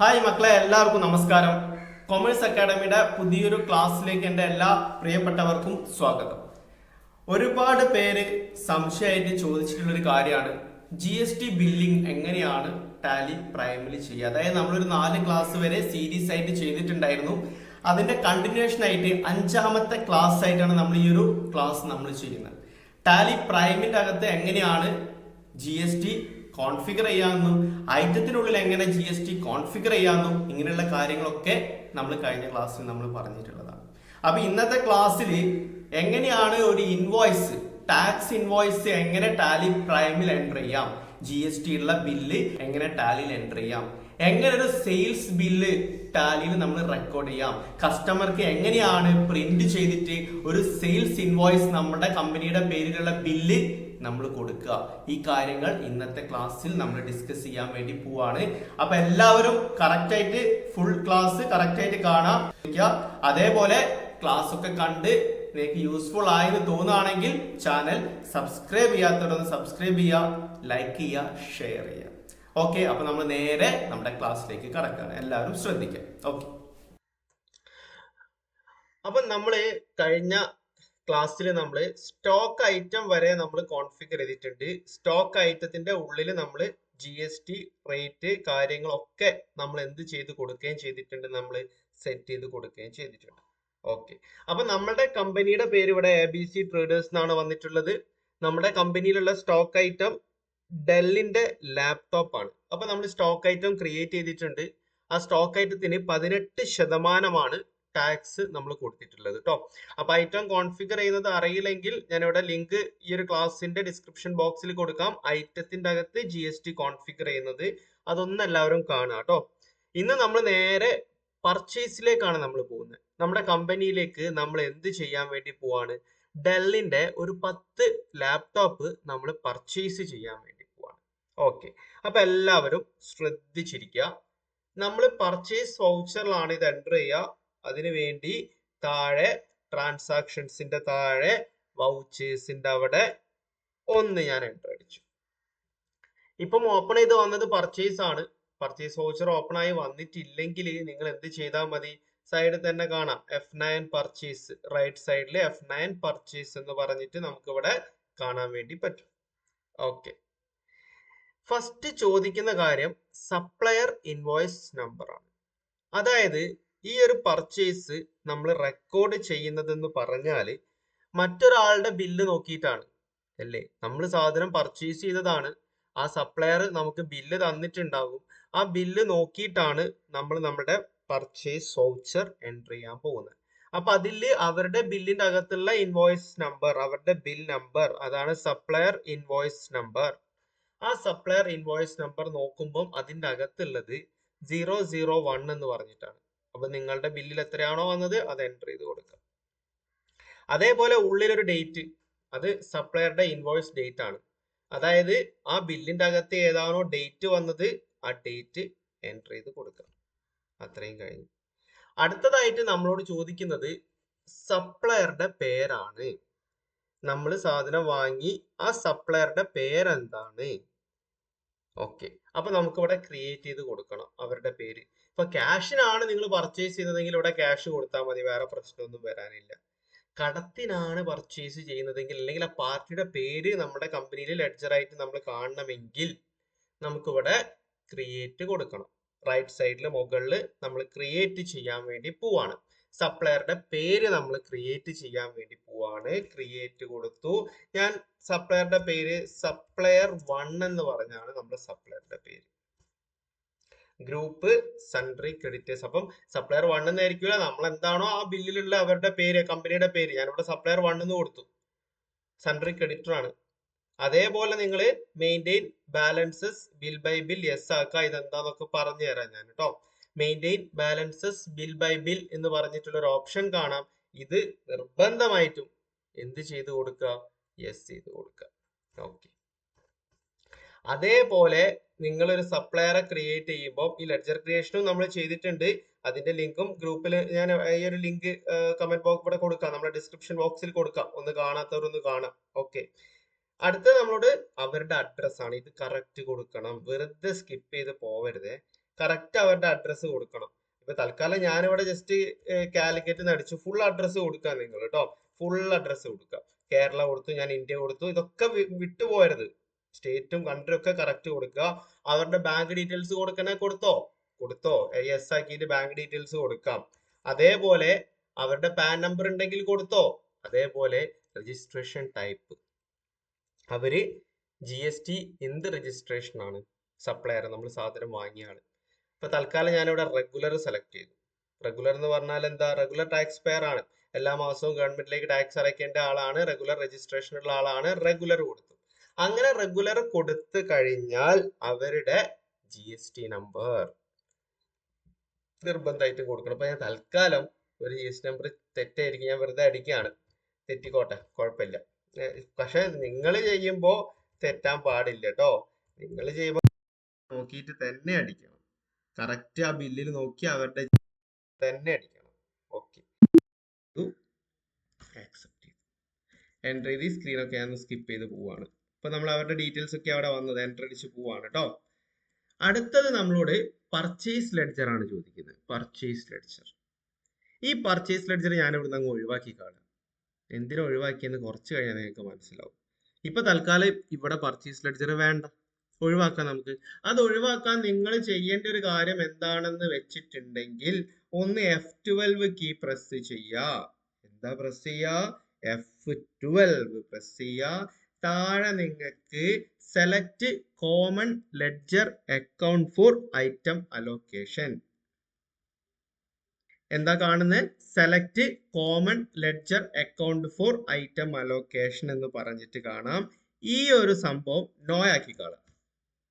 Hi മക്കളെ എല്ലാവർക്കും നമസ്കാരം. കൊമേഴ്സ് അക്കാഡമിയുടെ പുതിയൊരു ക്ലാസ്സിലേക്ക് എന്റെ എല്ലാ പ്രിയപ്പെട്ടവർക്കും സ്വാഗതം. ഒരുപാട് പേര് സംശയമായിട്ട് ചോദിച്ചിട്ടുള്ളൊരു കാര്യമാണ്. ജി എസ് ടി ബില്ലിംഗ് എങ്ങനെയാണ് ടാലി പ്രൈമലി ചെയ്യുക? അതായത് നമ്മളൊരു നാല് ക്ലാസ് വരെ സീരീസ് ആയിട്ട് ചെയ്തിട്ടുണ്ടായിരുന്നു. അതിന്റെ കണ്ടിന്യൂഷൻ ആയിട്ട് അഞ്ചാമത്തെ ക്ലാസ് ആയിട്ടാണ് നമ്മൾ ഈ ഒരു ക്ലാസ് നമ്മൾ ചെയ്യുന്നത്. ടാലി പ്രൈമിന്റെ അകത്ത് എങ്ങനെയാണ് ജി എസ് ടി കോൺഫിഗർ ചെയ്യാമെന്നും ഐറ്റത്തിനുള്ളിൽ എങ്ങനെ ജി എസ് ടി കോൺഫിഗർ ചെയ്യാമെന്നും ഇങ്ങനെയുള്ള കാര്യങ്ങളൊക്കെ നമ്മൾ കഴിഞ്ഞ ക്ലാസ്സിൽ നമ്മൾ പറഞ്ഞിട്ടുള്ളതാണ്. അപ്പൊ ഇന്നത്തെ ക്ലാസ്സിൽ എങ്ങനെയാണ് ഒരു ഇൻവോയ്സ് ടാക്സ് ഇൻവോയ്സ് എങ്ങനെ ടാലി പ്രൈമിൽ എന്റർ ചെയ്യാം? ജി എസ് ടി ഉള്ള ബില്ല് എങ്ങനെ ടാലിയിൽ എന്റർ ചെയ്യാം? എങ്ങനെ ഒരു സെയിൽസ് ബില്ല് ടാലിയിൽ നമ്മൾ റെക്കോർഡ് ചെയ്യാം? കസ്റ്റമർക്ക് എങ്ങനെയാണ് പ്രിന്റ് ചെയ്തിട്ട് ഒരു സെയിൽസ് ഇൻവോയ്സ് നമ്മുടെ കമ്പനിയുടെ പേരിലുള്ള ബില്ല് നമ്മൾ കൊടുക്കുക. ഈ കാര്യങ്ങൾ ഇന്നത്തെ ക്ലാസ്സിൽ നമ്മൾ ഡിസ്കസ് ചെയ്യാൻ വേണ്ടി പോവാണ്. അപ്പൊ എല്ലാവരും കറക്റ്റ് ആയിട്ട് ഫുൾ ക്ലാസ് കറക്റ്റ് ആയിട്ട് കാണാം. അതേപോലെ ക്ലാസ് ഒക്കെ കണ്ട് നിങ്ങൾക്ക് യൂസ്ഫുൾ ആയെന്ന് തോന്നുകയാണെങ്കിൽ ചാനൽ സബ്സ്ക്രൈബ് ചെയ്യാത്തവരൊന്ന് സബ്സ്ക്രൈബ് ചെയ്യുക ലൈക്ക് ചെയ്യുക ഷെയർ ചെയ്യുക. ഓക്കെ അപ്പൊ നമ്മൾ നേരെ നമ്മുടെ ക്ലാസ്സിലേക്ക് കടക്കുകയാണ്. എല്ലാവരും ശ്രദ്ധിക്കുക. ഓക്കെ അപ്പൊ നമ്മൾ കഴിഞ്ഞ ക്ലാസ്സിൽ നമ്മൾ സ്റ്റോക്ക് ഐറ്റം വരെ നമ്മൾ കോൺഫിഗർ ചെയ്തിട്ടുണ്ട്. സ്റ്റോക്ക് ഐറ്റത്തിന്റെ ഉള്ളിൽ നമ്മൾ ജി എസ് ടി റേറ്റ് കാര്യങ്ങളൊക്കെ നമ്മൾ എന്ത് ചെയ്ത് കൊടുക്കുകയും ചെയ്തിട്ടുണ്ട് നമ്മൾ സെറ്റ് ചെയ്ത് കൊടുക്കുകയും ചെയ്തിട്ടുണ്ട്. ഓക്കെ അപ്പൊ നമ്മുടെ കമ്പനിയുടെ പേര് ഇവിടെ എ ബി സി ട്രേഡേഴ്സ് എന്നാണ് വന്നിട്ടുള്ളത്. നമ്മുടെ കമ്പനിയിലുള്ള സ്റ്റോക്ക് ഐറ്റം ഡെല്ലിന്റെ ലാപ്ടോപ്പ് ആണ്. അപ്പൊ നമ്മൾ സ്റ്റോക്ക് ഐറ്റം ക്രിയേറ്റ് ചെയ്തിട്ടുണ്ട്. ആ സ്റ്റോക്ക് ഐറ്റത്തിന് പതിനെട്ട് ശതമാനമാണ് ടാക്സ് നമ്മൾ കൊടുത്തിട്ടുള്ളത് കേട്ടോ അപ്പൊ ഐറ്റം കോൺഫിഗർ ചെയ്യുന്നത് അറിയില്ലെങ്കിൽ ഞാൻ ഇവിടെ ലിങ്ക് ഈ ഒരു ക്ലാസ്സിന്റെ ഡിസ്ക്രിപ്ഷൻ ബോക്സിൽ കൊടുക്കാം. ഐറ്റത്തിന്റെ അകത്ത് ജി എസ് ടി കോൺഫിഗർ ചെയ്യുന്നത് അതൊന്നും എല്ലാവരും കാണുക കേട്ടോ ഇന്ന് നമ്മൾ നേരെ പർച്ചേസിലേക്കാണ് നമ്മൾ പോകുന്നത്. നമ്മുടെ കമ്പനിയിലേക്ക് നമ്മൾ എന്ത് ചെയ്യാൻ വേണ്ടി പോവാണ്? ഡെല്ലിന്റെ ഒരു പത്ത് ലാപ്ടോപ്പ് നമ്മൾ പർച്ചേസ് ചെയ്യാൻ വേണ്ടി പോവാണ്. ഓക്കെ അപ്പൊ എല്ലാവരും ശ്രദ്ധിച്ചിരിക്കുക. നമ്മൾ പർച്ചേസ് വൗച്ചറിലാണ് ഇത് എന്റർ ചെയ്യുക. അതിനു വേണ്ടി താഴെ ട്രാൻസാക്ഷൻസിന്റെ താഴെ വൗച്ചേഴ്സിന്റെ അവിടെ ഒന്ന് ഞാൻ എന്റർ അടിച്ചു. ഇപ്പം ഓപ്പൺ ചെയ്ത് വന്നത് പർച്ചേസ് ആണ്. പർച്ചേസ് വൗച്ചർ ഓപ്പൺ ആയി വന്നിട്ടില്ലെങ്കിൽ നിങ്ങൾ എന്ത് ചെയ്താൽ മതി? സൈഡിൽ തന്നെ കാണാം. എഫ് നയൻ പർച്ചേസ് റൈറ്റ് സൈഡിൽ എഫ് നയൻ പർച്ചേസ് എന്ന് പറഞ്ഞിട്ട് നമുക്ക് ഇവിടെ കാണാൻ വേണ്ടി പറ്റും. ഓക്കെ ഫസ്റ്റ് ചോദിക്കുന്ന കാര്യം സപ്ലയർ ഇൻവോയ്സ് നമ്പർ ആണ്. അതായത് ഈ ഒരു പർച്ചേസ് നമ്മൾ റെക്കോർഡ് ചെയ്യുന്നതെന്ന് പറഞ്ഞാൽ മറ്റൊരാളുടെ ബില്ല് നോക്കിയിട്ടാണ്. അല്ലേ? നമ്മൾ സാധനം പർച്ചേസ് ചെയ്തതാണ്. ആ സപ്ലയർ നമുക്ക് ബില്ല് തന്നിട്ടുണ്ടാകും ആ ബില്ല് നോക്കിയിട്ടാണ് നമ്മൾ നമ്മുടെ പർച്ചേസ് വൗച്ചർ എൻട്രി ചെയ്യാൻ പോകുന്നത്. അപ്പൊ അതിൽ അവരുടെ ബില്ലിന്റെ അകത്തുള്ള ഇൻവോയ്സ് നമ്പർ അവരുടെ ബിൽ നമ്പർ അതാണ് സപ്ലയർ ഇൻവോയ്സ് നമ്പർ ആ സപ്ലയർ ഇൻവോയ്സ് നമ്പർ നോക്കുമ്പോൾ അതിന്റെ അകത്തുള്ളത് സീറോ സീറോ വൺ എന്ന് പറഞ്ഞിട്ടാണ്. അപ്പൊ നിങ്ങളുടെ ബില്ലിൽ എത്രയാണോ വന്നത് അത് എന്റർ ചെയ്ത് കൊടുക്കുക അതേപോലെ ഉള്ളിലൊരു ഡേറ്റ് അത് സപ്ലയറുടെ ഇൻവോയ്സ് ഡേറ്റ് ആണ്. അതായത് ആ ബില്ലിന്റെ അകത്ത് ഏതാണോ ഡേറ്റ് വന്നത് ആ ഡേറ്റ് എന്റർ ചെയ്ത് കൊടുക്കുക അത്രയും കഴിഞ്ഞു. അടുത്തതായിട്ട് നമ്മളോട് ചോദിക്കുന്നത് സപ്ലയറുടെ പേരാണ്. നമ്മൾ സാധനം വാങ്ങി ആ സപ്ലയറുടെ പേരെന്താണ്? ഓക്കെ അപ്പൊ നമുക്ക് ഇവിടെ ക്രിയേറ്റ് ചെയ്ത് കൊടുക്കണം അവരുടെ പേര്. ഇപ്പൊ ക്യാഷിനാണ് നിങ്ങൾ പർച്ചേസ് ചെയ്യുന്നതെങ്കിൽ ഇവിടെ ക്യാഷ് കൊടുത്താൽ മതി വേറെ പ്രശ്നമൊന്നും വരാനില്ല. കടത്തിനാണ് പർച്ചേസ് ചെയ്യുന്നതെങ്കിൽ അല്ലെങ്കിൽ ആ പാർട്ടിയുടെ പേര് നമ്മുടെ കമ്പനിയിൽ ലെഡ്ജറായിട്ട് നമ്മൾ കാണണമെങ്കിൽ നമുക്കിവിടെ ക്രിയേറ്റ് കൊടുക്കണം. റൈറ്റ് സൈഡിൽ മുകളിൽ നമ്മൾ ക്രിയേറ്റ് ചെയ്യാൻ വേണ്ടി പോവാണ്. സപ്ലയറുടെ പേര് നമ്മൾ ക്രിയേറ്റ് ചെയ്യാൻ വേണ്ടി പോവാണ്. ക്രിയേറ്റ് കൊടുത്തു. ഞാൻ സപ്ലയറുടെ പേര് സപ്ലയർ വൺ എന്ന് പറഞ്ഞാണ് നമ്മുടെ സപ്ലയറുടെ പേര്. ഗ്രൂപ്പ് സൺട്രി ക്രെഡിറ്റേഴ്സ് അപ്പം സപ്ലയർ വൺ എന്നായിരിക്കില്ല നമ്മൾ എന്താണോ ആ ബില്ലിലുള്ള അവരുടെ പേര് കമ്പനിയുടെ പേര്. ഞാനിവിടെ സപ്ലയർ വൺ എന്ന് കൊടുത്തു. സൺട്രി ക്രെഡിറ്റർ ആണ്. അതേപോലെ നിങ്ങൾ maintain balances bill by bill yes ആക്കുക ഇതെന്താന്നൊക്കെ പറഞ്ഞു തരാം ഞാൻ കേട്ടോ maintain balances bill by bill എന്ന് പറഞ്ഞിട്ടുള്ള ഒരു ഓപ്ഷൻ കാണാം. ഇത് നിർബന്ധമായിട്ടും എന്ത് ചെയ്ത് കൊടുക്കുക യെസ് ചെയ്ത് കൊടുക്കുക ഓക്കെ അതേപോലെ നിങ്ങൾ ഒരു സപ്ലയറെ ക്രിയേറ്റ് ചെയ്യുമ്പോൾ ഈ ലെഡ്ജർ ക്രിയേഷനും നമ്മൾ ചെയ്തിട്ടുണ്ട്. അതിന്റെ ലിങ്കും ഗ്രൂപ്പിൽ ഞാൻ ഈ ഒരു ലിങ്ക് കമന്റ് ബോക്സ് ഇവിടെ കൊടുക്കാം. നമ്മുടെ ഡിസ്ക്രിപ്ഷൻ ബോക്സിൽ കൊടുക്കാം. ഒന്ന് കാണാത്തവർ ഒന്ന് കാണാം. ഓക്കെ അടുത്ത നമ്മളോട് അവരുടെ അഡ്രസ് ആണ്. ഇത് കറക്റ്റ് കൊടുക്കണം. വെറുതെ സ്കിപ്പ് ചെയ്ത് പോവരുത്. കറക്റ്റ് അവരുടെ അഡ്രസ്സ് കൊടുക്കണം. ഇപ്പൊ തൽക്കാലം ഞാനിവിടെ ജസ്റ്റ് കാലിക്കറ്റ് അടിച്ചു. ഫുൾ അഡ്രസ്സ് കൊടുക്കാം നിങ്ങൾ കേട്ടോ ഫുൾ അഡ്രസ്സ് കൊടുക്കുക കേരള കൊടുത്തു ഞാൻ ഇന്ത്യ കൊടുത്തു. ഇതൊക്കെ വിട്ടുപോയത് സ്റ്റേറ്റും കൺട്രിയും ഒക്കെ കറക്റ്റ് കൊടുക്കുക. അവരുടെ ബാങ്ക് ഡീറ്റെയിൽസ് കൊടുക്കണേ കൊടുത്തോ? കൊടുത്തോ. എസ് ആക്കിയിട്ട് ബാങ്ക് ഡീറ്റെയിൽസ് കൊടുക്കാം. അതേപോലെ അവരുടെ പാൻ നമ്പർ ഉണ്ടെങ്കിൽ കൊടുത്തോ? അതേപോലെ രജിസ്ട്രേഷൻ ടൈപ്പ് അവർ ജി എസ് ടി എന്ത് രജിസ്ട്രേഷൻ ആണ്? സപ്ലയർ നമ്മൾ സാധനം വാങ്ങിയാണ്. ഇപ്പൊ തൽക്കാലം ഞാനിവിടെ റെഗുലർ സെലക്ട് ചെയ്തു. റെഗുലർ എന്ന് പറഞ്ഞാൽ എന്താ? റെഗുലർ ടാക്സ് പെയർ ആണ്. എല്ലാ മാസവും ഗവൺമെന്റിലേക്ക് ടാക്സ് അടയ്ക്കേണ്ട ആളാണ്. റെഗുലർ രജിസ്ട്രേഷൻ ഉള്ള ആളാണ്. റെഗുലർ കൊടുത്തു. അങ്ങനെ റെഗുലർ കൊടുത്തു കഴിഞ്ഞാൽ അവരുടെ ജി എസ് ടി നമ്പർ നിർബന്ധമായിട്ടും കൊടുക്കണം. അപ്പൊ ഞാൻ തൽക്കാലം ഒരു ജി എസ് ടി നമ്പർ തെറ്റായിരിക്കും ഞാൻ വെറുതെ അടിക്കുകയാണ്. തെറ്റിക്കോട്ടെ കുഴപ്പമില്ല. പക്ഷെ നിങ്ങൾ ചെയ്യുമ്പോൾ തെറ്റാൻ പാടില്ല കേട്ടോ. നിങ്ങൾ ചെയ്യുമ്പോൾ നോക്കിയിട്ട് തന്നെ അടിക്കണം. കറക്റ്റ് ആ ബില്ലിൽ നോക്കി അവരുടെ തന്നെ അടിക്കണം. ഓക്കെ ആക്സെപ്റ്റ് ചെയ്തു എൻട്രി ഒക്കെ ഞാൻ സ്കിപ്പ് ചെയ്ത് പോവാണ്. ഇപ്പൊ നമ്മൾ അവരുടെ ഡീറ്റെയിൽസ് ഒക്കെ അവിടെ വന്നത് എന്റർ അടിച്ച് പോവാണ് കേട്ടോ അടുത്തത് നമ്മളോട് പർച്ചേസ് ലെഡ്ജർ ആണ് ചോദിക്കുന്നത്. പർച്ചേസ് ലെഡ്ജർ ഈ പർച്ചേസ് ലെഡ്ജർ ഞാൻ ഇവിടുന്ന് അങ്ങ് ഒഴിവാക്കി കാണാം. എന്തിനാ ഒഴിവാക്കിയെന്ന് കുറച്ച് കഴിഞ്ഞാൽ നിങ്ങൾക്ക് മനസ്സിലാവും. ഇപ്പൊ തൽക്കാലം ഇവിടെ പർച്ചേസ് ലെഡ്ജർ വേണ്ട. ഒഴിവാക്കാം നമുക്ക്. അത് ഒഴിവാക്കാൻ നിങ്ങൾ ചെയ്യേണ്ട ഒരു കാര്യം എന്താണെന്ന് വെച്ചിട്ടുണ്ടെങ്കിൽ ഒന്ന് എഫ് ട്വൽവ് കീ പ്രസ് ചെയ്യുക. എന്താ പ്രസ് ചെയ്യുക? എഫ് ട്വൽവ് പ്രസ് ചെയ്യുക. താഴെ നിങ്ങൾക്ക് select common ledger account for item allocation എന്താ കാണുന്നത് select common ledger account for item allocation എന്ന് പറഞ്ഞിട്ട് കാണാം. ഈ ഒരു സംഭവം നോ ആക്കി കാണാം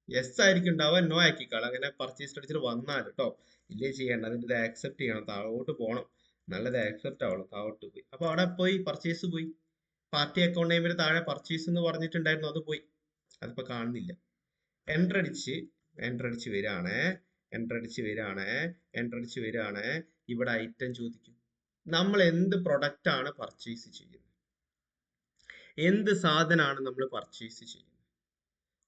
യെസ് ആയിരിക്കും ഉണ്ടാവുക നോ ആക്കി കാണാം അങ്ങനെ പർച്ചേസ് അടിച്ചിട്ട് വന്നാൽ കേട്ടോ ഇല്ലേ ചെയ്യേണ്ട? അതിന്റെ ആക്സെപ്റ്റ് ചെയ്യണം. താഴോട്ട് പോകണം നല്ലത് ആക്സെപ്റ്റ് ആവണം. താഴോട്ട് പോയി. അപ്പൊ അവിടെ പോയി പർച്ചേസ് പോയി. പാർട്ടി അക്കൗണ്ട് നെയിമിന് താഴെ പർച്ചേസ് എന്ന് പറഞ്ഞിട്ടുണ്ടായിരുന്നു അത് പോയി. അതിപ്പോ കാണുന്നില്ല. എന്റർ അടിച്ച് എന്റർ അടിച്ച് വരികയാണ് എന്റർ അടിച്ച് വരികയാണ് എന്റർ അടിച്ച് വരികയാണ്. ഇവിടെ ഐറ്റം ചോദിക്കും. നമ്മൾ എന്ത് പ്രൊഡക്റ്റ് ആണ് പർച്ചേസ് ചെയ്യുന്നത്? എന്ത് സാധനമാണ് നമ്മൾ പർച്ചേസ് ചെയ്യുന്നത്?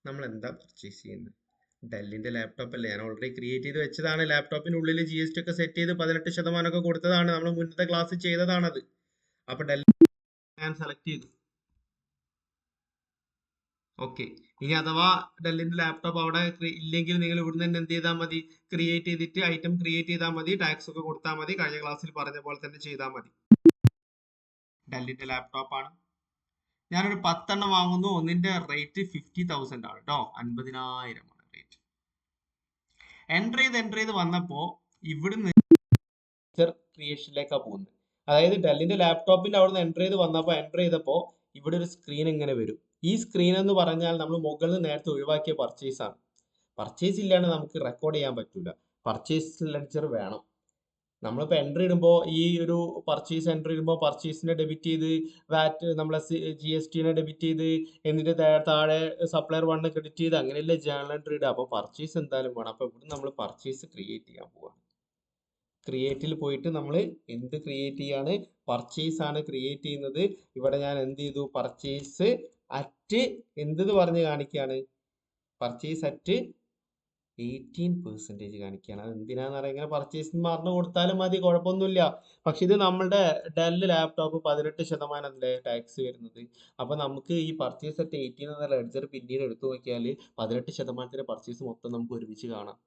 നമ്മൾ എന്താ പർച്ചേസ് ചെയ്യുന്നത്? ഡെല്ലിന്റെ ലാപ്ടോപ്പ് അല്ലേ? ഞാൻ ഓൾറെഡി ക്രിയേറ്റ് ചെയ്ത് വെച്ചതാണ്. ലാപ്ടോപ്പിനുള്ളിൽ ജി എസ് ടി ഒക്കെ സെറ്റ് ചെയ്ത് പതിനെട്ട് ശതമാനം ഒക്കെ കൊടുത്തതാണ്. നമ്മൾ മുന്നത്തെ ക്ലാസ് ചെയ്തതാണത്. അപ്പൊ ഡെൽ ഞാൻ സെലക്ട് ചെയ്തു. ഓക്കെ ഇനി അഥവാ ഡെല്ലിന്റെ ലാപ്ടോപ്പ് അവിടെ ഇല്ലെങ്കിൽ നിങ്ങൾ ഇവിടുന്ന് തന്നെ എന്ത് ചെയ്താൽ മതി? ക്രിയേറ്റ് ചെയ്തിട്ട് ഐറ്റം ക്രിയേറ്റ് ചെയ്താൽ മതി. ടാക്സ് ഒക്കെ കൊടുത്താൽ മതി. കഴിഞ്ഞ ക്ലാസ്സിൽ പറഞ്ഞ പോലെ തന്നെ ചെയ്താൽ മതി. ഡെല്ലിന്റെ ലാപ്ടോപ്പ് ആണ്. ഞാനൊരു പത്തെണ്ണം വാങ്ങുന്നു. ഒന്നിന്റെ റേറ്റ് ഫിഫ്റ്റി തൗസൻഡ് ആണ് കേട്ടോ അൻപതിനായിരം ആണ് റേറ്റ് എൻട്രി ചെയ്ത് എൻട്രി ചെയ്ത് വന്നപ്പോ ഇവിടുന്ന് ക്രിയേഷനിലേക്കാണ് പോകുന്നത്. അതായത് ഡെല്ലിന്റെ ലാപ്ടോപ്പിന്റെ അവിടെ നിന്ന് എന്റർ ചെയ്ത് വന്നപ്പോൾ എന്റർ ചെയ്തപ്പോൾ ഇവിടെ ഒരു സ്ക്രീൻ ഇങ്ങനെ വരും. ഈ സ്ക്രീൻ എന്ന് പറഞ്ഞാൽ നമ്മൾ മുകളിൽ നിന്ന് നേരത്തെ ഒഴിവാക്കിയ പർച്ചേസ് ആണ്. പർച്ചേസ് ഇല്ലാണ്ട് നമുക്ക് റെക്കോർഡ് ചെയ്യാൻ പറ്റില്ല പർച്ചേസ് ലെഡ്ജർ വേണം. നമ്മളിപ്പോൾ എന്റർ ഇടുമ്പോൾ ഈ ഒരു പർച്ചേസ് എൻട്രി ഇടുമ്പോൾ പർച്ചേസിനെ ഡെബിറ്റ് ചെയ്ത് വാറ്റ് നമ്മളെ ജി എസ് ടിനെ ഡെബിറ്റ് ചെയ്ത് എന്നിട്ട് താഴെ സപ്ലയർ വണ്ണ് ക്രെഡിറ്റ് ചെയ്ത് അങ്ങനെയല്ലേ ജേണൽ എൻട്രി ഇടുക. അപ്പോൾ പർച്ചേസ് എന്തായാലും വേണം. അപ്പോൾ ഇവിടെ നമ്മൾ പർച്ചേസ് ക്രിയേറ്റ് ചെയ്യാൻ പോവാണ്. ക്രിയേറ്റിൽ പോയിട്ട് നമ്മൾ എന്ത് ക്രിയേറ്റ് ചെയ്യാണ്? പർച്ചേസ് ആണ് ക്രിയേറ്റ് ചെയ്യുന്നത്. ഇവിടെ ഞാൻ എന്ത് ചെയ്തു? പർച്ചേസ് അറ്റ് എന്തെന്ന് പറഞ്ഞ് കാണിക്കുകയാണ്. പർച്ചേസ് അറ്റ് എയ്റ്റീൻ പെർസെന്റേജ് കാണിക്കുകയാണ്. അത് എന്തിനാന്ന് പറയുക പർച്ചേസ് മറന്നു കൊടുത്താലും മതി കുഴപ്പമൊന്നുമില്ല. പക്ഷെ ഇത് നമ്മുടെ ഡെൽ ലാപ്ടോപ്പ് പതിനെട്ട് ശതമാനം ടാക്സ് വരുന്നത്. അപ്പോൾ നമുക്ക് ഈ പർച്ചേസ് അറ്റ് എയ്റ്റീൻ എന്ന ലെഡ്ജർ പിന്നീട് എടുത്തു നോക്കിയാൽ പതിനെട്ട് ശതമാനത്തിന്റെ പർച്ചേസ് മൊത്തം നമുക്ക് ഒരുമിച്ച് കാണാം.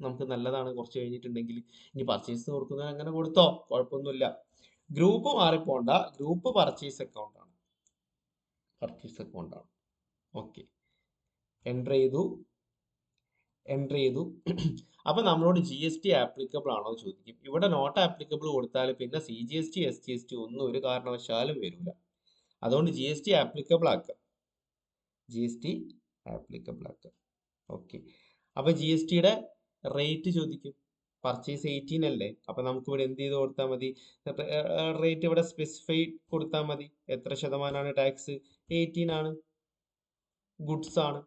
നമുക്ക് നല്ലതാണ് കുറച്ച് കഴിഞ്ഞിട്ടുണ്ടെങ്കിൽ. ഇനി പർച്ചേസ് കൊടുക്കുന്നത് അങ്ങനെ കൊടുത്തോ? കുഴപ്പമൊന്നുമില്ല. ഗ്രൂപ്പ് മാറിപ്പോണ്ട. ഗ്രൂപ്പ് പർച്ചേസ് അക്കൗണ്ട് ആണ്. പർച്ചേസ് അക്കൗണ്ട് ആണ്. ഓക്കെ എന്റർ ചെയ്തു. എന്റർ ചെയ്തു. അപ്പൊ നമ്മളോട് ജി എസ് ടി ആപ്ലിക്കബിൾ ആണോ ചോദിക്കും. ഇവിടെ നോട്ട് ആപ്ലിക്കബിൾ കൊടുത്താൽ പിന്നെ C G S T S G S T ഒന്നും ഒരു കാരണവശാലും വരില്ല അതുകൊണ്ട് ജി എസ് ടി ആപ്ലിക്കബിൾ ആക്കാം. ജി എസ് ടി ആപ്ലിക്കബിൾ ആക്കാം. ഓക്കെ അപ്പൊ ജി എസ് ടിയുടെ റേറ്റ് ചോദിക്കും. പർച്ചേസ് എയ്റ്റീൻ അല്ലേ? അപ്പൊ നമുക്ക് ഇവിടെ എന്ത് ചെയ്ത് കൊടുത്താൽ മതി? റേറ്റ് ഇവിടെ സ്പെസിഫൈ കൊടുത്താൽ മതി. എത്ര ശതമാനമാണ് ടാക്സ് എയ്റ്റീൻ ആണ്. ഗുഡ്സ് ആണ്.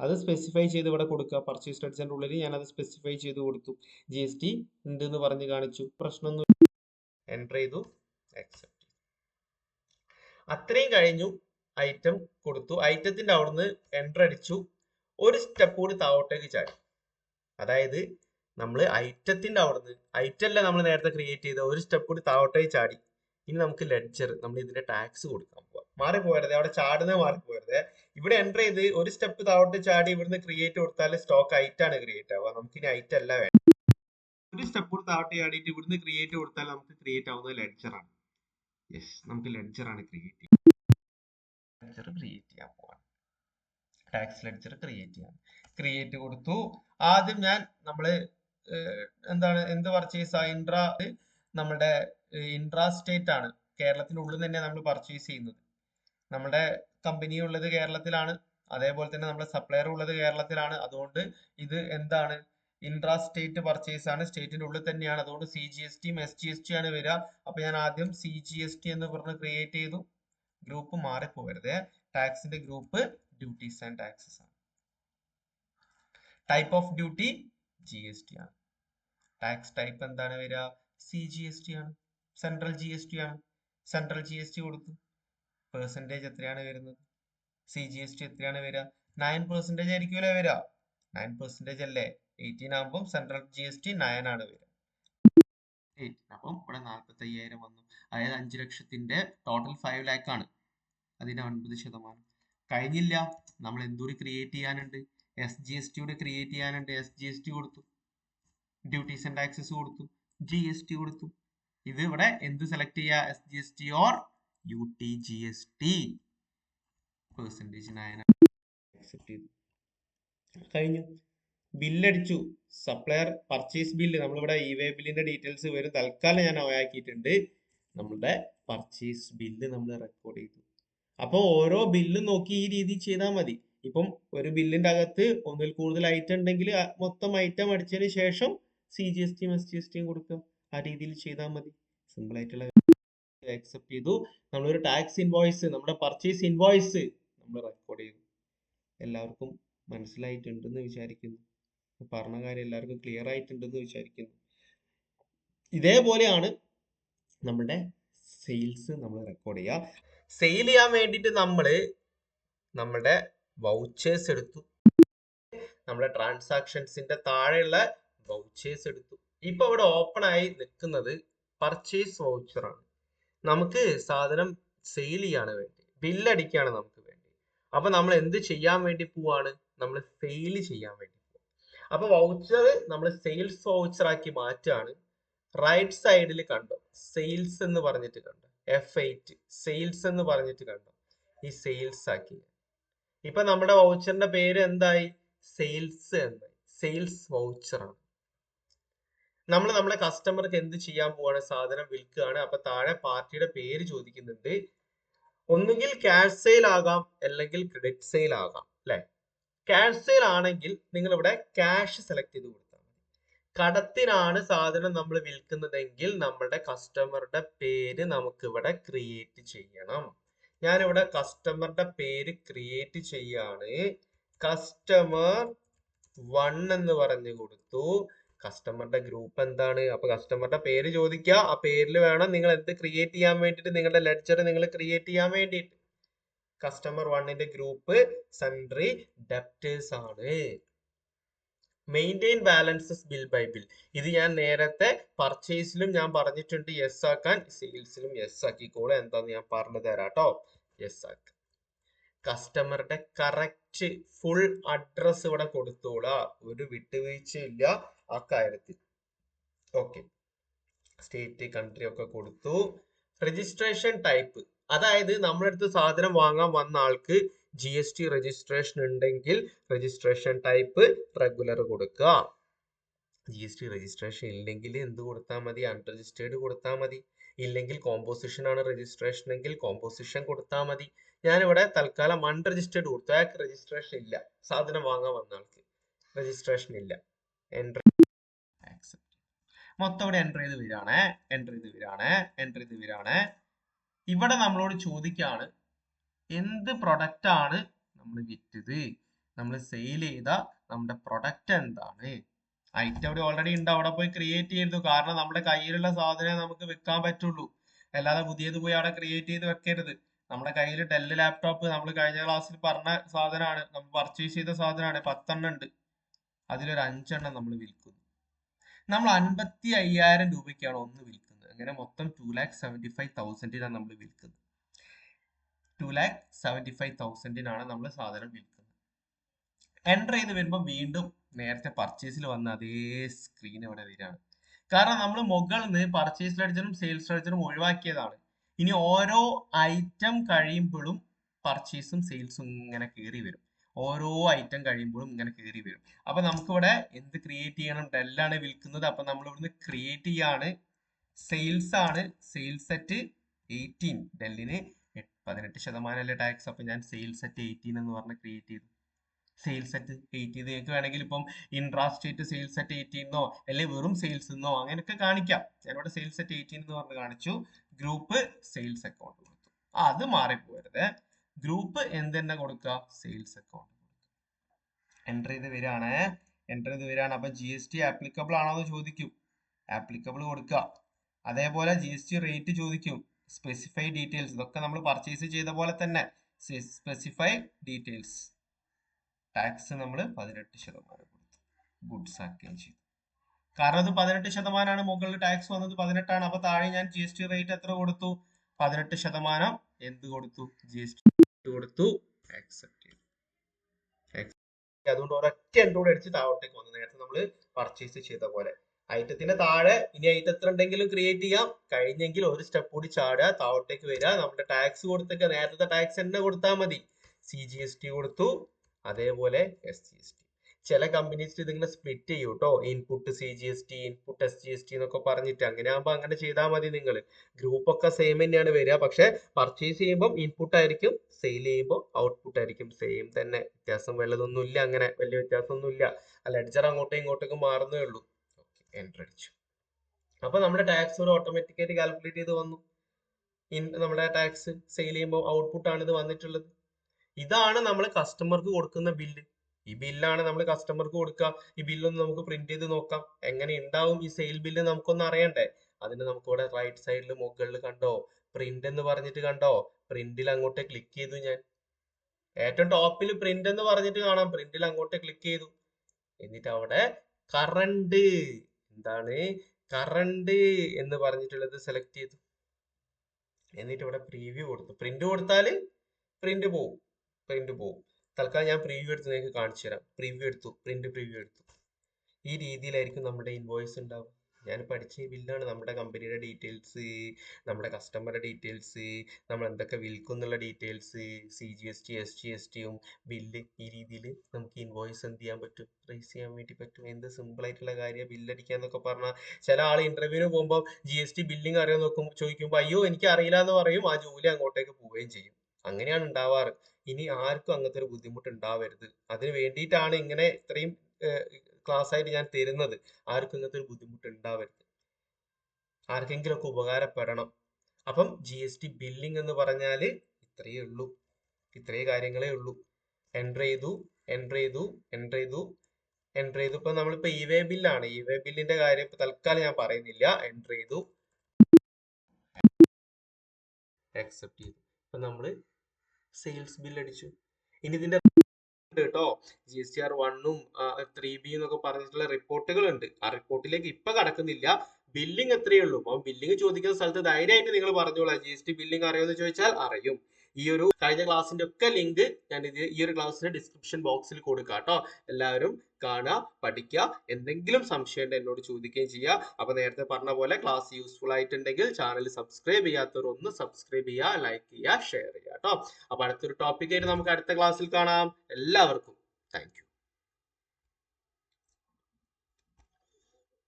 അത് സ്പെസിഫൈ ചെയ്ത് ഇവിടെ കൊടുക്കുക. പർച്ചേസ് ലെഡ്ജറിന്റെ ഉള്ളിൽ ഞാൻ അത് സ്പെസിഫൈ ചെയ്ത് കൊടുത്തു. ജി എസ് ടി ഉണ്ടെന്ന് പറഞ്ഞ് കാണിച്ചു. പ്രശ്നമൊന്നും എന്റർ ചെയ്തു. അക്സെപ്റ്റ് അത്രയും കഴിഞ്ഞു. ഐറ്റം കൊടുത്തു. ഐറ്റത്തിന്റെ അവിടുന്ന് എന്റർ അടിച്ചു. ഒരു സ്റ്റെപ്പ് കൂടി താഴോട്ടേക്ക് ചാടി. അതായത് നമ്മൾ ഐറ്റത്തിന്റെ അവിടുന്ന് ഐറ്റം അല്ല നമ്മൾ നേരത്തെ ക്രിയേറ്റ് ചെയ്ത ഒരു സ്റ്റെപ്പ് കൂടി താവട്ടേ ചാടി. ഇനി നമുക്ക് ലെഡ്ജർ നമ്മൾ ഇതിന്റെ ടാക്സ് കൊടുക്കാൻ പോവാം. മാറി പോയരുത് അവിടെ ചാടുന്ന മാറി പോയരുത് ഇവിടെ എന്റർ ചെയ്ത് ഒരു സ്റ്റെപ്പ് താഴോട്ട് ചാടി ഇവിടുന്ന് ക്രിയേറ്റ് കൊടുത്താൽ സ്റ്റോക്ക് ഐറ്റം ആണ് ക്രിയേറ്റ് ആവുക. നമുക്ക് ഇനി ഐറ്റം അല്ല വേണം ഒരു സ്റ്റെപ്പ് കൂടി താഴോട്ട് ചാടിയിട്ട് ഇവിടുന്ന് ക്രിയേറ്റ് കൊടുത്താൽ നമുക്ക് ക്രിയേറ്റ് ആവുന്നത് ലെഡ്ജർ ആണ്. യെസ് നമുക്ക് ലെഡ്ജർ ആണ് ക്രിയേറ്റ് ചെയ്യുന്നത് ലെഡ്ജർ ക്രിയേറ്റ് ചെയ്യാൻ പോവാണ് ടാക്സ് ലെഡ്ജർ ക്രിയേറ്റ് ചെയ്യാൻ ക്രിയേറ്റ് കൊടുത്തു. ആദ്യം ഞാൻ നമ്മൾ എന്താണ് എന്ത് പർച്ചേസ് ഇൻട്രാ നമ്മുടെ ഇൻട്രാ സ്റ്റേറ്റ് ആണ്. കേരളത്തിനുള്ളിൽ തന്നെ നമ്മൾ പർച്ചേസ് ചെയ്യുന്നത്. നമ്മുടെ കമ്പനി ഉള്ളത് കേരളത്തിലാണ്. അതേപോലെ തന്നെ നമ്മുടെ സപ്ലയർ ഉള്ളത് കേരളത്തിലാണ്. അതുകൊണ്ട് ഇത് എന്താണ്? ഇൻട്രാ സ്റ്റേറ്റ് പർച്ചേസ് ആണ്. സ്റ്റേറ്റിന്റെ ഉള്ളിൽ തന്നെയാണ്. അതുകൊണ്ട് സി ജി എസ് ടിയും എസ് ജി എസ് ടി ആണ് വരിക. അപ്പൊ ഞാൻ ആദ്യം സി ജി എസ് ടി എന്ന് പറഞ്ഞ് ക്രിയേറ്റ് ചെയ്തു. ഗ്രൂപ്പ് മാറിപ്പോകരുത് ടാക്സിന്റെ ഗ്രൂപ്പ് ഡ്യൂട്ടീസ് ആൻഡ് ടാക്സസ് ആണ്. Type of duty G S T ആണ്. ടാക്സ് ടൈപ്പ് എന്താണ് വരിക? സി ജി എസ് ടി ആണ്. സെൻട്രൽ ജി എസ് ടി ആണ്. സെൻട്രൽ ജി എസ് ടി കൊടുത്തു പെർസെന്റേജ് എത്രയാണ് വരുന്നത്? സി ജി എസ് ടി എത്രയാണ് വരിക? നയൻ പെർസെന്റേജ് ആയിരിക്കുമല്ലേ വരിക? നയൻ പെർസെന്റേജ് അല്ലേ? എയ്റ്റീൻ ആകുമ്പോൾ central G S T nine ആണ് വരിക. എയ്റ്റീൻ അപ്പം ഇവിടെ നാൽപ്പത്തി അയ്യായിരം വന്നു. അതായത് അഞ്ച് ലക്ഷത്തിന്റെ ടോട്ടൽ ഫൈവ് ലാക്ക് ആണ്. അതിന് അൻപത് ശതമാനം. കഴിഞ്ഞില്ല. നമ്മൾ എന്തൂരി ക്രിയേറ്റ് ചെയ്യാനുണ്ട്? എസ് ജി എസ് ടിയുടെ ക്രിയേറ്റ് ചെയ്യാനുണ്ട്. എസ് ജി എസ് ടി കൊടുത്തു. ഡ്യൂട്ടീസ് ആൻഡ് ടാക്സസ് കൊടുത്തു. ജി എസ് ടി കൊടുത്തു. ഇത് ഇവിടെ എന്ത് സെലക്ട് ചെയ്യുക S G S T or U T G S T accept ചെയ്തു. കഴിഞ്ഞു. ബില്ലടിച്ചു സപ്ലയർ പർച്ചേസ് ബില്ല് നമ്മളിവിടെ ഇ വേ ബില്ലിന്റെ ഡീറ്റെയിൽസ് വരും തൽക്കാലം ഞാൻ അവയാക്കിയിട്ടുണ്ട് നമ്മളുടെ പർച്ചേസ് ബില്ല് നമ്മൾ റെക്കോർഡ് ചെയ്തു. അപ്പോൾ ഓരോ ബില്ലും നോക്കി ഈ രീതി ചെയ്താൽ മതി. ഇപ്പം ഒരു ബില്ലിന്റെ അകത്ത് ഒന്നിൽ കൂടുതൽ ഐറ്റം ഉണ്ടെങ്കിൽ മൊത്തം ഐറ്റം അടിച്ചതിന് ശേഷം സി ജി എസ് ടിയും എസ് ജി എസ് ടിയും കൊടുക്കുക ആ രീതിയിൽ ചെയ്താൽ മതി. സിമ്പിൾ ആയിട്ടുള്ള അക്സെപ്റ്റ് ചെയ്തു. നമ്മളൊരു ടാക്സ് ഇൻവോയ്സ് നമ്മുടെ പർച്ചേസ് ഇൻവോയ്സ് നമ്മൾ റെക്കോർഡ് ചെയ്തു. എല്ലാവർക്കും മനസ്സിലായിട്ടുണ്ടെന്ന് വിചാരിക്കുന്നു. പറഞ്ഞ കാര്യം എല്ലാവർക്കും ക്ലിയർ ആയിട്ടുണ്ടെന്ന് വിചാരിക്കുന്നു. ഇതേപോലെയാണ് നമ്മുടെ സെയിൽസ് നമ്മൾ റെക്കോർഡ് ചെയ്യുക. സെയിൽ ചെയ്യാൻ വേണ്ടിയിട്ട് നമ്മൾ നമ്മുടെ വൗച്ചേഴ്സ് എടുത്തു. നമ്മുടെ ട്രാൻസാക്ഷൻസിന്റെ താഴെയുള്ള വൗച്ചേഴ്സ് എടുത്തു. ഇപ്പൊ അവിടെ ഓപ്പൺ ആയി നിൽക്കുന്നത് പർച്ചേസ് വൗച്ചർ ആണ്. നമുക്ക് സാധനം സെയിൽ ചെയ്യാണ് വേണ്ടി ബില്ലടിക്കാണ് നമുക്ക് വേണ്ടി. അപ്പൊ നമ്മൾ എന്ത് ചെയ്യാൻ വേണ്ടി പോവാണ്? നമ്മൾ സെയിൽ ചെയ്യാൻ വേണ്ടി പോവാ. അപ്പൊ വൗച്ചർ നമ്മൾ സെയിൽസ് വൗച്ചർ ആക്കി മാറ്റാണ് റൈറ്റ് സൈഡിൽ കണ്ടോ? സെയിൽസ് എന്ന് പറഞ്ഞിട്ട് കണ്ടോ? എഫ് എയ്റ്റ് സെയിൽസ് എന്ന് പറഞ്ഞിട്ട് കണ്ടോ? ഈ സെയിൽസ് ആക്കി. ഇപ്പൊ നമ്മുടെ വൗച്ചറിന്റെ പേര് എന്തായി? സെയിൽസ് എന്നായി സെയിൽസ് വൗച്ചർ ആണ്. നമ്മൾ നമ്മുടെ കസ്റ്റമർക്ക് എന്ത് ചെയ്യാൻ പോവാണ്? സാധനം വിൽക്കുകയാണ്. അപ്പൊ താഴെ പാർട്ടിയുടെ പേര് ചോദിക്കുന്നുണ്ട്. ഒന്നുകിൽ ക്യാഷ് സെയിൽ ആകാം അല്ലെങ്കിൽ ക്രെഡിറ്റ് സെയിൽ ആകാം അല്ലെ? ക്യാഷ് സെയിൽ ആണെങ്കിൽ നിങ്ങൾ ഇവിടെ ക്യാഷ് സെലക്ട് ചെയ്ത് കൊടുത്താൽ മതി. കടത്തിനാണ് സാധനം നമ്മൾ വിൽക്കുന്നതെങ്കിൽ നമ്മുടെ കസ്റ്റമറുടെ പേര് നമുക്ക് ഇവിടെ ക്രിയേറ്റ് ചെയ്യണം. ഞാനിവിടെ കസ്റ്റമറുടെ പേര് ക്രിയേറ്റ് ചെയ്യാണ്. കസ്റ്റമർ വൺ എന്ന് പറഞ്ഞു കൊടുത്തു. കസ്റ്റമറുടെ ഗ്രൂപ്പ് എന്താണ്? അപ്പൊ കസ്റ്റമറുടെ പേര് ചോദിക്കുക. ആ പേരിൽ വേണം നിങ്ങൾ എന്ത് ക്രിയേറ്റ് ചെയ്യാൻ വേണ്ടിയിട്ട്? നിങ്ങളുടെ ലെഡ്ജർ നിങ്ങൾ ക്രിയേറ്റ് ചെയ്യാൻ വേണ്ടിയിട്ട്. കസ്റ്റമർ വണ്ണിന്റെ ഗ്രൂപ്പ് സെൻട്രി ഡെപ്റ്റേഴ്സ് ആണ്. Maintain balances bill by bill ഇത് ഞാൻ നേരത്തെ പർച്ചേസിലും ഞാൻ പറഞ്ഞിട്ടുണ്ട് യെസ് ആക്കാൻ. സെയിൽസിലും യെസ് ആക്കിക്കോളെ എന്താന്ന് ഞാൻ പറഞ്ഞു തരാം കേട്ടോ യെസ് ആക്ക. കസ്റ്റമറുടെ കറക്റ്റ് ഫുൾ അഡ്രസ് ഇവിടെ കൊടുത്തോളാ. ഒരു വിട്ടുവീഴ്ചയില്ല ആ കാര്യത്തിൽ. ഓക്കെ സ്റ്റേറ്റ് കൺട്രി ഒക്കെ കൊടുത്തു. രജിസ്ട്രേഷൻ ടൈപ്പ് അതായത് നമ്മുടെ അടുത്ത് സാധനം വാങ്ങാൻ വന്ന ആൾക്ക് ജി എസ് ടി രജിസ്ട്രേഷൻ ഉണ്ടെങ്കിൽ രജിസ്ട്രേഷൻ ടൈപ്പ് റെഗുലർ കൊടുക്കുക. ജി എസ് ടി രജിസ്ട്രേഷൻ ഇല്ലെങ്കിൽ എന്ത് കൊടുത്താൽ മതി? അൺരജിസ്റ്റേർഡ് കൊടുത്താൽ മതി. ഇല്ലെങ്കിൽ കോമ്പോസിഷൻ ആണ് രജിസ്ട്രേഷൻ എങ്കിൽ കോമ്പോസിഷൻ കൊടുത്താൽ മതി. ഞാനിവിടെ തൽക്കാലം അൺരജിസ്റ്റേർഡ് കൊടുത്തു. അയാൾക്ക് രജിസ്ട്രേഷൻ ഇല്ല. സാധനം വാങ്ങാൻ വന്ന ആൾക്ക്. രജിസ്ട്രേഷൻ ഇല്ല. എൻട്രി മൊത്തം ഇവിടെ എന്റർ ചെയ്ത് വരാണ് എന്റർ ചെയ്ത് വരാണ് എന്റർ ചെയ്ത് വരാണ് ഇവിടെ നമ്മളോട് ചോദിക്കാണ് എന്ത് പ്രൊഡക്റ്റ് ആണ് നമ്മൾ വിറ്റത്? നമ്മൾ സെയിൽ ചെയ്ത നമ്മുടെ പ്രൊഡക്റ്റ് എന്താണ്? ഐറ്റം അവിടെ ഓൾറെഡി ഉണ്ട്. അവിടെ പോയി ക്രിയേറ്റ് ചെയ്തു. കാരണം നമ്മുടെ കയ്യിലുള്ള സാധനം നമുക്ക് വിൽക്കാൻ പറ്റുള്ളൂ. അല്ലാതെ പുതിയത് പോയി അവിടെ ക്രിയേറ്റ് ചെയ്ത് വെക്കരുത്. നമ്മുടെ കയ്യിൽ ഡെല്ല് ലാപ്ടോപ്പ് നമ്മൾ കഴിഞ്ഞ ക്ലാസ്സിൽ പറഞ്ഞ സാധനമാണ്. നമ്മൾ പർച്ചേസ് ചെയ്ത സാധനമാണ്. പത്തെണ്ണം ഉണ്ട്. അതിലൊരു അഞ്ചെണ്ണം നമ്മൾ വിൽക്കുന്നു. നമ്മൾ അൻപത്തി അയ്യായിരം രൂപയ്ക്കാണ് ഒന്ന് വിൽക്കുന്നത്. അങ്ങനെ മൊത്തം ടു ലാക്ക് സെവന്റി ഫൈവ് തൗസൻഡിനാണ് നമ്മൾ വിൽക്കുന്നത്. ടു ലാക്ക് സെവന്റി ഫൈവ് തൗസൻഡിനാണ് നമ്മൾ സാധനം വിൽക്കുന്നത്. എന്റർ ചെയ്ത് വരുമ്പോൾ വീണ്ടും നേരത്തെ പർച്ചേസിൽ വന്ന അതേ സ്ക്രീൻ ഇവിടെ വരികയാണ്. കാരണം നമ്മൾ മുകളിൽ നിന്ന് പർച്ചേസ് ലെഡ്ജറും സെയിൽസ് ലെഡ്ജറും ഒഴിവാക്കിയതാണ്. ഇനി ഓരോ ഐറ്റം കഴിയുമ്പോഴും പർച്ചേസും സെയിൽസും ഇങ്ങനെ കയറി വരും. ഓരോ ഐറ്റം കഴിയുമ്പോഴും ഇങ്ങനെ കയറി വരും. അപ്പൊ നമുക്കിവിടെ എന്ത് ക്രിയേറ്റ് ചെയ്യണം? ഡെല്ലാണ് വിൽക്കുന്നത്. അപ്പൊ നമ്മൾ ഇവിടുന്ന് ക്രിയേറ്റ് ചെയ്യാണ്. സെയിൽസ് ആണ്. സെയിൽസ് സെറ്റ് എയ്റ്റീൻ ഡെല്ലിന് പതിനെട്ട് ശതമാനമല്ലേ ടാക്സ് അപ്പൊ ഞാൻ സെയിൽസ് അറ്റ് എയ്റ്റീൻ എന്ന് പറഞ്ഞ് ക്രിയേറ്റ് ചെയ്തു. സെയിൽസ് അറ്റ് എയ്റ്റീൻ നിങ്ങൾക്ക് വേണമെങ്കിൽ ഇപ്പം ഇൻട്രാസ്റ്റേറ്റ് സെയിൽസ് അറ്റ് എയ്റ്റീന്നോ അല്ലെങ്കിൽ വെറും സെയിൽസ് എന്നോ അങ്ങനെയൊക്കെ കാണിക്കാം. ഞാനിവിടെ സെയിൽസ് അറ്റ് എയ്റ്റീൻ എന്ന് പറഞ്ഞ് കാണിച്ചു. ഗ്രൂപ്പ് സെയിൽസ് അക്കൗണ്ട് കൊടുത്തു. അത് മാറിപ്പോരുത് ഗ്രൂപ്പ് എന്ത് തന്നെ കൊടുക്കുക സെയിൽസ് അക്കൗണ്ട് എന്റർ ചെയ്ത് വരികയാണ്. എന്റർ ചെയ്ത് വരികയാണ്. അപ്പൊ ജി എസ് ടി ആപ്ലിക്കബിൾ ആണോ എന്ന് ചോദിക്കും. ആപ്ലിക്കബിൾ കൊടുക്കുക അതേപോലെ ജി എസ് ടി റേറ്റ് ചോദിക്കും. സ്പെസിഫൈ ഡീറ്റെയിൽസ് ഇതൊക്കെ നമ്മൾ പർച്ചേസ് ചെയ്ത പോലെ തന്നെ സ്പെസിഫൈ ഡീറ്റെയിൽസ് ടാക്സ് നമ്മൾ പതിനെട്ട് ശതമാനം കൊടുത്തു. ഗുഡ്സ് ആക്കുകയും ചെയ്തു. കാരണം അത് പതിനെട്ട് ശതമാനമാണ് മുകളിൽ ടാക്സ് വന്നത് പതിനെട്ടാണ്. അപ്പൊ താഴെ ഞാൻ ജി എസ് ടി റേറ്റ് എത്ര കൊടുത്തു? പതിനെട്ട് ശതമാനം. എന്ത് കൊടുത്തു? ജി എസ് ടി കൊടുത്തു. ആക്സെപ്റ്റ് ചെയ്തു. അതുകൊണ്ട് ഒരൊറ്റ എൻട്രോഡ് അടിച്ച് താഴോട്ടേക്ക് വന്നു. നേരത്തെ നമ്മൾ പർച്ചേസ് ചെയ്ത പോലെ. ഐറ്റത്തിന്റെ താഴെ ഇനി ഐറ്റം എത്ര ഉണ്ടെങ്കിലും ക്രിയേറ്റ് ചെയ്യാം. കഴിഞ്ഞെങ്കിൽ ഒരു സ്റ്റെപ്പ് കൂടി ചാടുക താഴോട്ടേക്ക് വരിക. നമ്മുടെ ടാക്സ് കൊടുത്തൊക്കെ നേരത്തെ ടാക്സ് തന്നെ കൊടുത്താൽ മതി. സി ജി എസ് ടി കൊടുത്തു അതേപോലെ എസ് ജി എസ് ടി ചില കമ്പനീസ് ഇതിങ്ങനെ സ്പ്ലിറ്റ് ചെയ്യും കേട്ടോ input C G S T input S G S T എന്നൊക്കെ പറഞ്ഞിട്ട് അങ്ങനെ ആകുമ്പോൾ അങ്ങനെ ചെയ്താൽ മതി നിങ്ങൾ ഗ്രൂപ്പ് ഒക്കെ സെയിം തന്നെയാണ് വരിക. പക്ഷെ പർച്ചേസ് ചെയ്യുമ്പോൾ ഇൻപുട്ട് ആയിരിക്കും സെയിൽ ചെയ്യുമ്പോൾ ഔട്ട്പുട്ട് ആയിരിക്കും. സെയിം തന്നെ. വ്യത്യാസം വല്ലതൊന്നുമില്ല അങ്ങനെ. വലിയ വ്യത്യാസമൊന്നുമില്ല. ആ ലെഡ്ജർ അങ്ങോട്ടും ഇങ്ങോട്ടേക്ക് മാറുന്നേ ഉള്ളൂ. എന്റർ അടിച്ചു. അപ്പോൾ നമ്മുടെ ടാക്സ് ഒരു ഓട്ടോമാറ്റിക്കായിട്ട് കാൽക്കുലേറ്റ് ചെയ്ത് വന്നു. ഇൻ നമ്മുടെ ടാക്സ് സെയിൽ ചെയ്യുമ്പോൾ ഔട്ട്പുട്ട് ആണ് ഇത് വന്നിട്ടുള്ളത്. ഇതാണ് നമ്മൾ കസ്റ്റമർക്ക് കൊടുക്കുന്ന ബില്ല് ഈ ബില്ലാണ് നമ്മൾ കസ്റ്റമർക്ക് കൊടുക്കുക ഈ ബില്ലൊന്ന് നമുക്ക് പ്രിന്റ് ചെയ്ത് നോക്കാം. എങ്ങനെ ഉണ്ടാവും ഈ സെയിൽ ബില്ല് നമുക്കൊന്ന് അറിയണ്ടേ? അതിന് നമുക്ക് ഇവിടെ റൈറ്റ് സൈഡിൽ മുകളിൽ കണ്ടോ? പ്രിന്റ് എന്ന് പറഞ്ഞിട്ട് കണ്ടോ? പ്രിന്റിൽ അങ്ങോട്ട് ക്ലിക്ക് ചെയ്തു ഞാൻ. ഏറ്റവും ടോപ്പിൽ പ്രിന്റ് എന്ന് പറഞ്ഞിട്ട് കാണാം. പ്രിന്റിൽ അങ്ങോട്ട് ക്ലിക്ക് ചെയ്തു. എന്നിട്ട് അവിടെ കറണ്ട് എന്താണ് കറണ്ട് എന്ന് പറഞ്ഞിട്ടുള്ളത് സെലക്ട് ചെയ്തു. എന്നിട്ട് ഇവിടെ പ്രീവ്യൂ കൊടുത്തു. പ്രിന്റ് കൊടുത്താൽ പ്രിന്റ് പോവും. പ്രിന്റ് പോവും. തൽക്കാലം ഞാൻ പ്രീവ്യൂ എടുത്ത് നിങ്ങൾക്ക് കാണിച്ചു തരാം പ്രീവ്യൂ എടുത്തു. പ്രിന്റ് പ്രീവ്യൂ എടുത്തു. ഈ രീതിയിലായിരിക്കും നമ്മുടെ ഇൻവോയ്സ് ഉണ്ടാവുക. ഞാൻ പഠിച്ച ബില്ലാണ് നമ്മുടെ കമ്പനിയുടെ ഡീറ്റെയിൽസ് നമ്മുടെ കസ്റ്റമറുടെ ഡീറ്റെയിൽസ് നമ്മൾ എന്തൊക്കെ വിൽക്കും എന്നുള്ള details C G S T S G S ടിയും ബില്ല് ഈ രീതിയിൽ നമുക്ക് ഇൻവോയ്സ് എന്ത് ചെയ്യാൻ പറ്റും റേസ് ചെയ്യാൻ വേണ്ടി പറ്റും. എന്ത് സിമ്പിൾ ആയിട്ടുള്ള കാര്യം ബില്ലടിക്കാന്നൊക്കെ പറഞ്ഞാൽ ചില ആൾ ഇന്റർവ്യൂവിന് പോകുമ്പോൾ ജി എസ് ടി ബില്ലിംഗ് അറിയാൻ നോക്കും ചോദിക്കുമ്പോൾ അയ്യോ എനിക്ക് അറിയില്ല എന്ന് പറയും ആ ജോലി അങ്ങോട്ടേക്ക് പോവുകയും ചെയ്യും. അങ്ങനെയാണ് ഉണ്ടാവാറ്. ഇനി ആർക്കും അങ്ങനത്തെ ഒരു ബുദ്ധിമുട്ട് ഉണ്ടാവരുത്. അതിന് വേണ്ടിയിട്ടാണ് ഇങ്ങനെ ഇത്രയും ക്ലാസ് ആയിട്ട് ഞാൻ തരുന്നത്. ആർക്കും ഇങ്ങനത്തെ ഒരു ബുദ്ധിമുട്ട് ഉണ്ടാവരുത് ആർക്കെങ്കിലും ഒക്കെ ഉപകാരപ്പെടണം. അപ്പം ജി എസ് ടി ബില്ലിംഗ് എന്ന് പറഞ്ഞാൽ ഇത്രയേ ഉള്ളൂ. ഇത്രയേ കാര്യങ്ങളേ ഉള്ളൂ. എന്റർ ചെയ്തു എന്റർ ചെയ്തു എന്റർ ചെയ്തു എന്റർ ചെയ്തു. ഇപ്പൊ നമ്മളിപ്പോ ഇ വേ ബില്ലാണ് ഇ വേ ബില്ലിന്റെ കാര്യം ഇപ്പൊ തൽക്കാലം ഞാൻ പറയുന്നില്ല. എൻട്രി ചെയ്തു. അക്സെപ്റ്റ് ചെയ്തു. ഇപ്പൊ നമ്മൾ സെയിൽസ് ബില്ല് അടിച്ചു. ഇനി ഇതിന്റെ കേട്ടോ ജി എസ് ടി ആർ വണ്ണും ത്രീ ബി എന്നൊക്കെ പറഞ്ഞിട്ടുള്ള റിപ്പോർട്ടുകൾ ഉണ്ട് ആ റിപ്പോർട്ടിലേക്ക് ഇപ്പൊ കടക്കുന്നില്ല. ബില്ലിംഗ് എത്രയേ ഉള്ളൂ. അപ്പം ബില്ലിംഗ് ചോദിക്കുന്ന സ്ഥലത്ത് ധൈര്യമായിട്ട് നിങ്ങൾ പറഞ്ഞോളാം. ജി എസ് ടി ബില്ലിംഗ് ചോദിച്ചാൽ അറിയും. ഈ ഒരു കഴിഞ്ഞ ക്ലാസ്സിന്റെ ഒക്കെ ലിങ്ക് ഞാൻ ഇത് ഈ ഒരു ക്ലാസ്സിന്റെ ഡിസ്ക്രിപ്ഷൻ ബോക്സിൽ കൊടുക്കാം കേട്ടോ എല്ലാവരും കാണുക പഠിക്കുക എന്തെങ്കിലും സംശയം എന്നോട് ചോദിക്കുകയും ചെയ്യുക. അപ്പൊ നേരത്തെ പറഞ്ഞ പോലെ ക്ലാസ് യൂസ്ഫുൾ ആയിട്ടുണ്ടെങ്കിൽ ചാനൽ സബ്സ്ക്രൈബ് ചെയ്യാത്തവർ ഒന്ന് സബ്സ്ക്രൈബ് ചെയ്യുക ലൈക്ക് ചെയ്യുക ഷെയർ ചെയ്യുക കേട്ടോ അപ്പൊ അടുത്തൊരു ടോപ്പിക് ആയിട്ട് നമുക്ക് അടുത്ത ക്ലാസ്സിൽ കാണാം. എല്ലാവർക്കും താങ്ക്